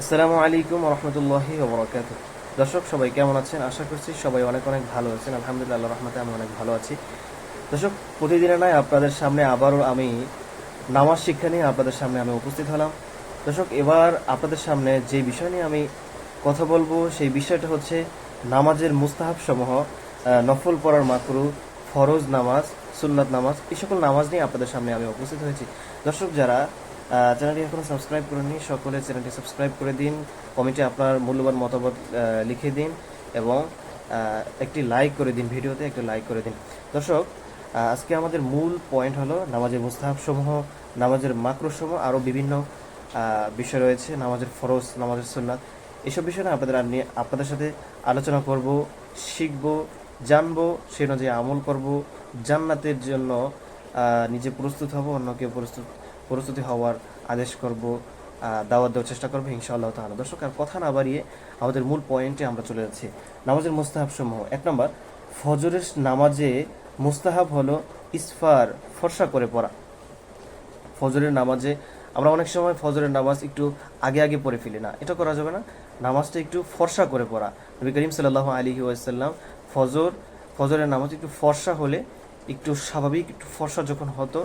আসসালামু আলাইকুম রহমতুল্লাহি ওবরাকাত দর্শক, সবাই কেমন আছেন? আশা করছি সবাই অনেক অনেক ভালো আছেন। আলহামদুলিল্লাহ রহমতে আমি অনেক ভালো আছি। দর্শক, প্রতিদিনের নয় আপনাদের সামনে আবারও আমি নামাজ শিক্ষা নিয়ে আপনাদের সামনে আমি উপস্থিত হলাম। দর্শক, এবার আপনাদের সামনে যে বিষয় নিয়ে আমি কথা বলব, সেই বিষয়টা হচ্ছে নামাজের মুস্তাহাব সমূহ নফল পড়ার মাকরু, ফরজ নামাজ, সুন্নাত নামাজ, এই সকল নামাজ নিয়ে আপনাদের সামনে আমি উপস্থিত হয়েছি। দর্শক, যারা চ্যানেলটি এখনও সাবস্ক্রাইব করেননি, সকলে চ্যানেলটি সাবস্ক্রাইব করে দিন কমেন্টে আপনার মূল্যবান মতামত লিখে দিন এবং একটি লাইক করে দিন ভিডিওতে, একটি লাইক করে দিন। দর্শক আজকে আমাদের মূল পয়েন্ট হলো নামাজের মুস্তাহাব সমূহ নামাজের মাকরু সমূহ আরও বিভিন্ন বিষয় রয়েছে, নামাজের ফরজ, নামাজের সুন্নাত। এসব বিষয় নিয়ে আপনাদের নিয়ে, আপনাদের সাথে আলোচনা করব, শিখব, জানব, সে অনুযায়ী আমল করব, জান্নাতের জন্য নিজে প্রস্তুত হব অন্যকে প্রস্তুত প্রস্তুতি হওয়ার আদেশ করব দাওয়াত দেওয়ার চেষ্টা করব ইনশাআল্লাহ তাহলে দর্শক, আর কথা না বাড়িয়ে আমাদের মূল পয়েন্টে আমরা চলে যাচ্ছি। নামাজের মুস্তাহাব সমূহ এক নম্বর, ফজরের নামাজে মুস্তাহাব হলো ইসফার, ফর্সা করে পড়া। ফজরের নামাজে আমরা অনেক সময় ফজরের নামাজ একটু আগে আগে পড়ে ফেলি না। এটা করা যাবে না। নামাজটা একটু ফর্সা করে পড়া। নবী করিম সাল্লাহ আলী ওয়াসাল্লাম ফজর, ফজরের নামাজ একটু ফর্সা হলে একটু স্বাভাবিক একটু ফর্সা যখন হতো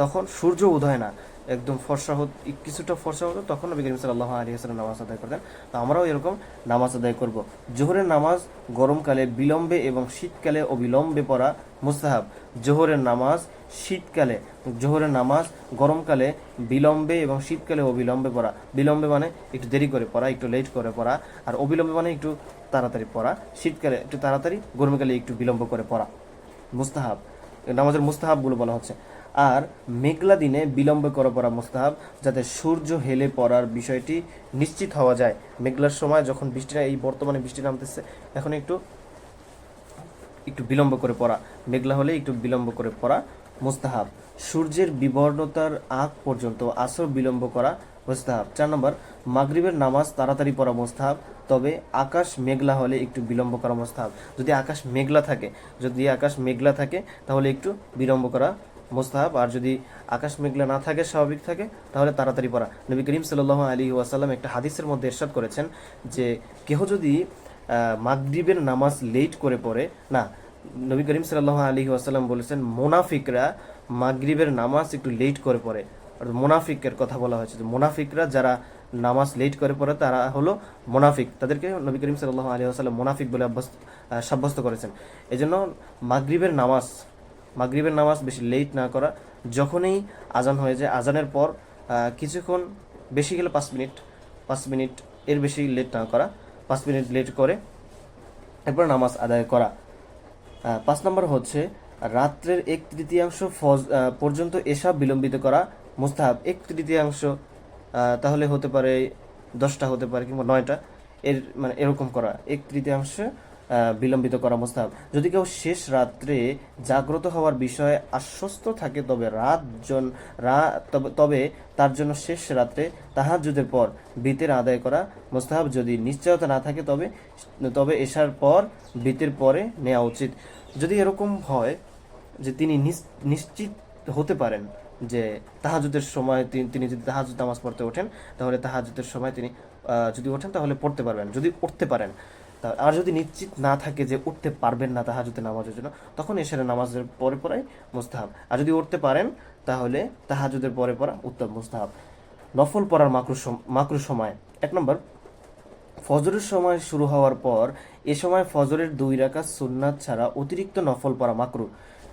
তখন সূর্য উদয় না। একদম ফর্সা হতো কিছুটা ফর্সা হতো তখন নবী করিম সাল্লাহ আলী আসসালাম নামাজ আদায় করতেন। তো আমরাও এরকম নামাজ আদায় করব। জোহরের নামাজ গরমকালে বিলম্বে এবং শীতকালে অবিলম্বে পড়া মুস্তাহাব। জোহরের নামাজ শীতকালে। জোহরের নামাজ গরমকালে বিলম্বে এবং শীতকালে অবিলম্বে পড়া। বিলম্বে মানে একটু দেরি করে পড়া, একটু লেট করে পড়া। আর অবিলম্বে মানে একটু তাড়াতাড়ি পড়া। শীতকালে একটু তাড়াতাড়ি, গরমকালে একটু বিলম্ব করে পড়া। মুস্তাহাব। নামাজের মুস্তাহাবগুলো বলা হচ্ছে। আর মেঘলা দিনে বিলম্ব করা পড়া মুস্তাহাব, যাতে সূর্য হেলে পড়ার বিষয়টি নিশ্চিত হওয়া যায়। মেঘলার সময় যখন বৃষ্টিটা, এই বর্তমানে বৃষ্টি নামতেছে, এখন একটু একটু বিলম্ব করে পড়া। মেঘলা হলে একটু বিলম্ব করে পড়া মুস্তাহাব। সূর্যের বিবর্ণতার আগ পর্যন্ত আসর বিলম্ব করা মুস্তাহাব। চার নম্বর, মাগরিবের নামাজ তাড়াতাড়ি পড়া মুস্তাহাব, তবে আকাশ মেঘলা হলে একটু বিলম্ব করা মুস্তাহাব। যদি আকাশ মেঘলা থাকে, যদি আকাশ মেঘলা থাকে, তাহলে একটু বিলম্ব করা মুস্তাহাব, আর যদি আকাশ মেঘলা না থাকে, স্বাভাবিক থাকে, তাহলে তাড়াতাড়ি পড়া। নবী করিম সাল্লাহ আলী ওয়াসাল্লাম একটা হাদিসের মধ্যে এরশাদ করেছেন যে, কেহ যদি মাগরিবের নামাজ লেট করে পড়ে, না, নবী করিম সাল্লাহ আলী ওয়াসাল্লাম বলেছেন, মোনাফিকরা মাগরিবের নামাজ একটু লেট করে পড়ে। অর্থাৎ মোনাফিকের কথা বলা হয়েছে মোনাফিকরা যারা নামাজ লেট করে পড়ে, তারা হলো মোনাফিক। তাদেরকে নবী করিম সাল্লাহ আলী আসাল্লাম মোনাফিক বলে সাব্যস্ত করেছেন। এজন্য মাগরিবের নামাজ মাগরিবের নামাজ বেশি লেট না করা, যখনই আজান হয়ে যায়, আজানের পর কিছুক্ষণ বেশি গেলে পাঁচ মিনিট পাঁচ মিনিট এর বেশি লেট না করা, পাঁচ মিনিট লেট করে এরপর নামাজ আদায় করা। পাঁচ নম্বর হচ্ছে রাত্রের এক তৃতীয়াংশ ফজ পর্যন্ত এসব বিলম্বিত করা মুস্তাহাব। এক তৃতীয়াংশ তাহলে হতে পারে দশটা হতে পারে কিংবা নয়টা, এর মানে এরকম করা। এক তৃতীয়াংশ বিলম্বিত করা মুস্তাহাব। যদি কেউ শেষ রাত্রে জাগ্রত হওয়ার বিষয়ে আশ্বস্ত থাকে, তবে রাত জন তবে- তার জন্য শেষ রাত্রে তাহাজ্জুদের পর বিতের আদায় করা মুস্তাহাব। যদি নিশ্চয়তা না থাকে, তবে তবে এসার পর বিতের পরে নেওয়া উচিত। যদি এরকম হয় যে তিনি নিশ্চিত হতে পারেন যে তাহাজুদের সময় তিনি তিনি যদি তাহাজুদ নামাজ পড়তে ওঠেন, তাহলে তাহাজুদের সময় তিনি যদি ওঠেন, তাহলে পড়তে পারবেন। যদি উঠতে পারেন। আর যদি নিশ্চিত না থাকে যে উঠতে পারবেন না তাহাজুদের নামাজের জন্য, তখন এসারে নামাজের পরে পড়াই মুস্তাহাব। আর যদি উঠতে পারেন, তাহলে তাহাজুদের পরে পড়া উত্তম মুস্তাহাব। নফল পড়ার মাকরু মাকরু সময়। এক নম্বর, ফজরের সময় শুরু হওয়ার পর এ সময় ফজরের দুই রাকাত সুন্নাত ছাড়া অতিরিক্ত নফল পড়া মাকরু।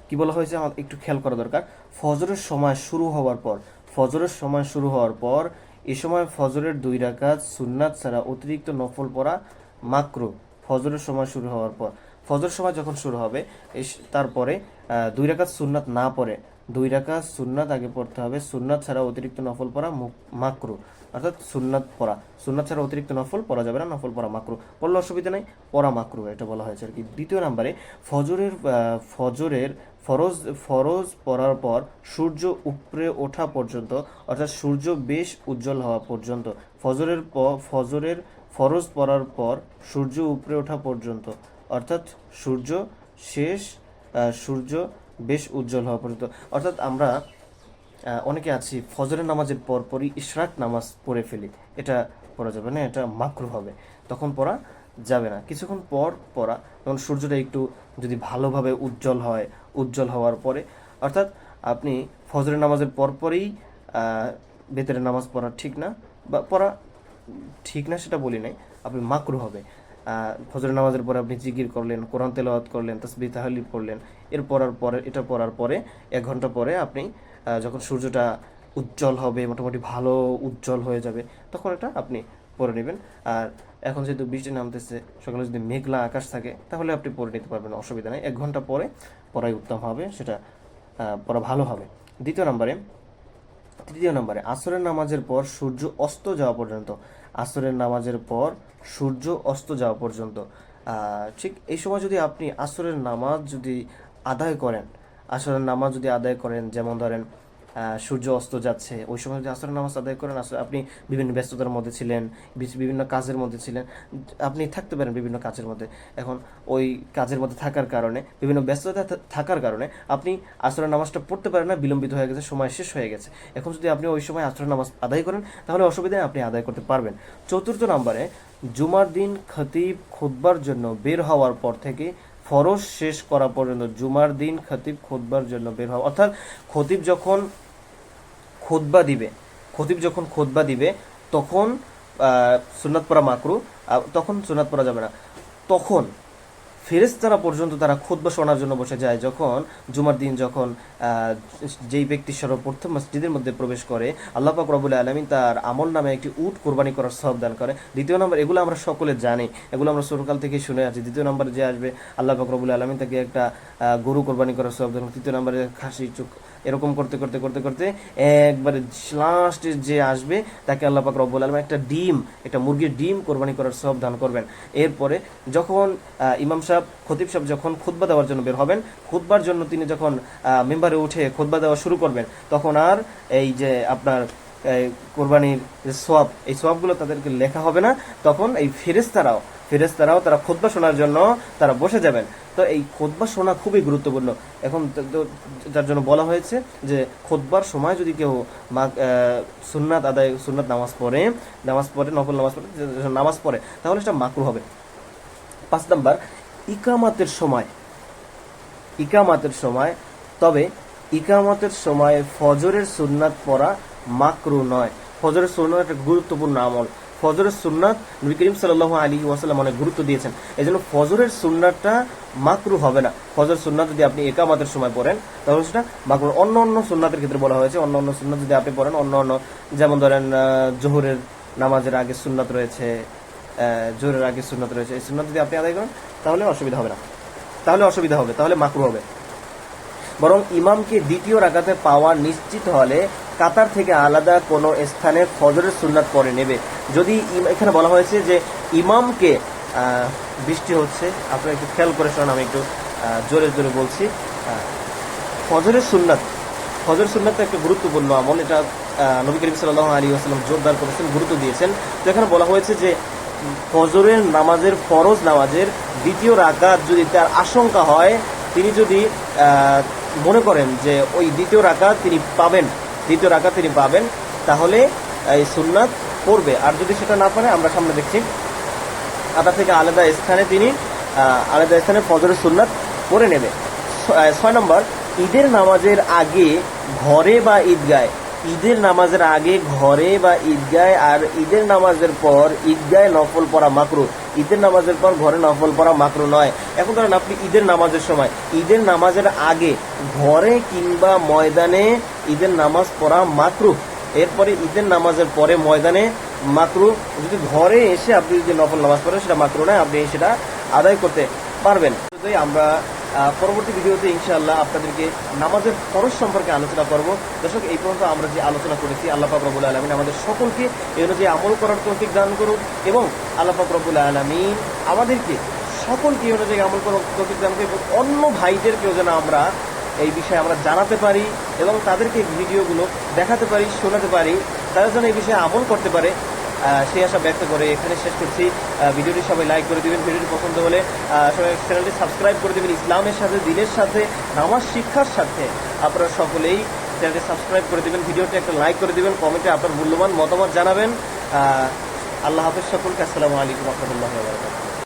কি বলা হয়েছে? আমার একটু খেয়াল করা দরকার। ফজরের সময় শুরু হওয়ার পর, ফজরের সময় শুরু হওয়ার পর এ সময় ফজরের দুই রাকাত সুন্নাত ছাড়া অতিরিক্ত নফল পড়া মাকরু, ফজরের সময় শুরু হওয়ার পর। ফজর সময় যখন শুরু হবে তারপরে দুই রাকাত সুন্নাত না পড়ে, দুই রাকাত সুন্নাত আগে পড়তে হবে। সুন্নাত ছাড়া অতিরিক্ত নফল পড়া মাকরু। অর্থাৎ সুন্নাত পড়া। সুন্নাত ছাড়া অতিরিক্ত নফল পড়া যাবে না, নফল পড়া মাকরু। পড়লে অসুবিধা নেই, পড়া মাকরু, এটা বলা হয়েছে আর কি। দ্বিতীয় নাম্বারে, ফজরের ফজরের ফরজ ফরজ পড়ার পর সূর্য উপরে ওঠা পর্যন্ত, অর্থাৎ সূর্য বেশ উজ্জ্বল হওয়া পর্যন্ত, ফজরের ফজরের ফরজ পড়ার পর সূর্য উপরে ওঠা পর্যন্ত, অর্থাৎ সূর্য শেষ সূর্য বেশ উজ্জ্বল হওয়া পর্যন্ত। অর্থাৎ আমরা অনেকে আছি, ফজরের নামাজের পর পরই ইশরাক নামাজ পড়ে ফেলি। এটা পড়া যাবে না, এটা মাকরু হবে। তখন পড়া যাবে না। কিছুক্ষণ পর পড়া, তখন সূর্যটা একটু যদি ভালোভাবে উজ্জ্বল হয়, উজ্জ্বল হওয়ার পরে, অর্থাৎ আপনি ফজরের নামাজের পরপরই বেতের নামাজ পড়া ঠিক না, বা পড়া ঠিক না সেটা বলি নাই আপনি মাকরু হবে। আহ, ফজরের নামাজের পরে আপনি জিকির করলেন কোরআন তেলাওয়াত করলেন তসবি তাহলিল পড়লেন এর পড়ার পরে এটা পড়ার পরে এক ঘণ্টা পরে আপনি যখন সূর্যটা উজ্জ্বল হবে মোটামুটি ভালো উজ্জ্বল হয়ে যাবে তখন এটা আপনি পরে নেবেন। আর এখন যেহেতু বৃষ্টি নামতেছে সকালে যদি মেঘলা আকাশ থাকে তাহলে আপনি পরে নিতে পারবেন অসুবিধা নেই। এক ঘণ্টা পরে পড়াই উত্তম হবে সেটা পড়া ভালো হবে। দ্বিতীয় নম্বরে তৃতীয় নম্বরে, আসরের নামাজের পর সূর্য অস্ত যাওয়া পর্যন্ত। আসরের নামাজের পর সূর্য অস্ত যাওয়া পর্যন্ত। ঠিক এই সময় যদি আপনি আসরের নামাজ যদি আদায় করেন, আসরের নামাজ যদি আদায় করেন, যেমন ধরেন সূর্য অস্ত যাচ্ছে, ওই সময় যদি আসরের নামাজ আদায় করেন আসলে আপনি বিভিন্ন ব্যস্ততার মধ্যে ছিলেন বিভিন্ন কাজের মধ্যে ছিলেন, আপনি থাকতে পারেন বিভিন্ন কাজের মধ্যে। এখন ওই কাজের মধ্যে থাকার কারণে, বিভিন্ন ব্যস্ততা থাকার কারণে আপনি আসরের নামাজটা পড়তে পারেন না, বিলম্বিত হয়ে গেছে, সময় শেষ হয়ে গেছে। এখন যদি আপনি ওই সময় আসরের নামাজ আদায় করেন, তাহলে অসুবিধায় আপনি আদায় করতে পারবেন। চতুর্থ নম্বরে, জুমার দিন খতিব খুতবার জন্য বের হওয়ার পর থেকে ফরজ শেষ করা পর্যন্ত জুমার দিন খতিব খুতবার জন্য বের হওয়া। অর্থাৎ খতিব যখন খুতবা দিবে। খতিব যখন খোদবা দিবে, তখন পড়া মাকরু তখন সুন্নাত পড়া যাবে না। তখন ফেরেস্তারা পর্যন্ত তারা খুতবা শোনার জন্য বসে যায় যখন জুমার দিন যখন যেই ব্যক্তি সর্বপ্রথম মসজিদের মধ্যে প্রবেশ করে, আল্লাহ পাক রবুল আলমিন তার আমল নামে একটি উট কোরবানি করার সব দান করে। দ্বিতীয় নম্বর, এগুলো আমরা সকলে জানি, এগুলো আমরা ছোটকাল থেকে শুনে আছি। দ্বিতীয় নম্বর যে আসবে, আল্লাহ পাক রবুল আলমিন তাকে একটা গরু কোরবানি করার সব দান। তৃতীয় নম্বরে খাসি চুক এরকম করতে করতে করতে করতে একবারে লাস্টে যে আসবে, তাকে আল্লাহ পাক রব্বুল আলম একটা ডিম, একটা মুরগির ডিম কোরবানি করার সব দান করবেন। এরপরে যখন ইমাম সাহেব, খতিব সাহেব যখন খুতবা দেওয়ার জন্য বের হবেন, খুতবার জন্য তিনি যখন মেম্বারে উঠে খুতবা দেওয়া শুরু করবেন, তখন আর এই যে আপনার কোরবানির যে সোয়াব এই সোয়াবগুলো তাদেরকে লেখা হবে না। তখন এই ফেরেস্তারাও ফেরেস্তারাও তারা খুতবা শোনার জন্য তারা বসে যাবেন। তো এই খোদবা শোনা খুবই গুরুত্বপূর্ণ। এখন যার জন্য বলা হয়েছে যে খোদবার সময় যদি কেউ সুন্নাত আদায়, সুন্নাত নামাজ পড়ে নামাজ পড়ে, নফল নামাজ পড়ে নামাজ পড়ে, তাহলে সেটা মাকরু হবে। পাঁচ নাম্বার, ইকামাতের সময় ইকামাতের সময়, তবে ইকামাতের সময় ফজরের সুন্নাত পড়া মাকরু নয়। ফজরের সুন্নাত একটা গুরুত্বপূর্ণ আমল। ফজরের সুন্নাত নবী করিম সাল্লাহ আলী ওয়াসাল্লাম অনেক গুরুত্ব দিয়েছেন। এই জন্য ফজরের সুন্নাতটা মাকরু হবে না। ফজর সুন্নাত যদি আপনি একামাতের সময় পড়েন, তাহলে সেটা মাকরু। অন্য অন্য সুন্নাতের ক্ষেত্রে বলা হয়েছে, অন্য অন্য সুন্নাত যদি আপনি পড়েন, অন্য অন্য যেমন ধরেন জোহরের নামাজের আগে সুন্নাত রয়েছে জোহরের আগে সুন্নাত রয়েছে, এই সুন্নাত যদি আপনি আদায় করেন, তাহলে অসুবিধা হবে না। তাহলে অসুবিধা হবে, তাহলে মাকরু হবে। বরং ইমামকে দ্বিতীয় রাকাতে পাওয়া নিশ্চিত হলে কাতার থেকে আলাদা কোনো স্থানে ফজরের সুন্নাত পরে নেবে। যদি এখানে বলা হয়েছে যে ইমামকে বৃষ্টি হচ্ছে, আপনারা একটু খেয়াল করে শোনান, আমি একটু জোরে জোরে বলছি। ফজরের সুন্নাত ফজর সুন্নাত একটা গুরুত্বপূর্ণ আমল, এটা নবী করিম সাল্লাহ আলী আসসালাম জোরদার করেছেন, গুরুত্ব দিয়েছেন। তো এখানে বলা হয়েছে যে ফজরের নামাজের ফরজ নামাজের দ্বিতীয় রাকাত যদি তার আশঙ্কা হয়, তিনি যদি মনে করেন যে ওই দ্বিতীয় রাকাত তিনি পাবেন। দ্বিতীয় রাকাত তিনি পাবেন, তাহলে, এই সুন্নাত পড়বে। আর যদি সেটা না পারে আমরা সামনে দেখছি, আদা থেকে আলাদা স্থানে তিনি আলাদা স্থানে ফজরের সুন্নাত পড়ে নেবে। ছয় নম্বর, ঈদের নামাজের আগে ঘরে বা ঈদগায়, ঈদের নামাজের আগে ঘরে বা ঈদগায় আর ঈদের নামাজের পর ঈদগায় নফল পড়া মাকরু ঈদের নামাজের পর ঘরে নফল পড়া মাত্র নয়। এখন ধরেন আপনি ঈদের নামাজের সময়, ঈদের নামাজের আগে ঘরে কিংবা ময়দানে ঈদের নামাজ পড়া মাত্র। এরপরে ঈদের নামাজের পরে ময়দানে মাত্র। যদি ঘরে এসে আপনি যদি নফল নামাজ পড়েন, সেটা মাত্র নয়, আপনি সেটা আদায় করতে পারবেন। আমরা পরবর্তী ভিডিওতে ইনশাআল্লাহ আপনাদেরকে নামাজের খরচ সম্পর্কে আলোচনা করব। দর্শক, এই পর্যন্ত আমরা যে আলোচনা করেছি, আল্লাহ রবুল আলমিন আমাদের সকলকে এই অনুযায়ী আমল করার তৌফিক দান করুন এবং আল্লাহ রবুল আলমিন আমাদেরকে সকলকে অনুযায়ী আমল করার তৌফিক দান করুন অন্য ভাইদেরকেও যেন আমরা এই বিষয়ে আমরা জানাতে পারি এবং তাদেরকে ভিডিওগুলো দেখাতে পারি, শোনাতে পারি, তারা যেন এই বিষয়ে আমল করতে পারে। সেই আশা ব্যক্ত করে এখানে শেষ করছি। ভিডিওটি সবাই লাইক করে দেবেন, ভিডিওটি পছন্দ হলে সবাই চ্যানেলটি সাবস্ক্রাইব করে দেবেন। ইসলামের সাথে, দিনের সাথে, নামাজ, শিক্ষার সাথে। আপনারা সকলেই চ্যানেলটি সাবস্ক্রাইব করে দেবেন, ভিডিওটি একটা লাইক করে দেবেন কমেন্টে আপনার মূল্যবান মতামত জানাবেন। আল্লাহ হাফেজ সকলকে, আসসালামু আলাইকুম রহমতুল্লাহ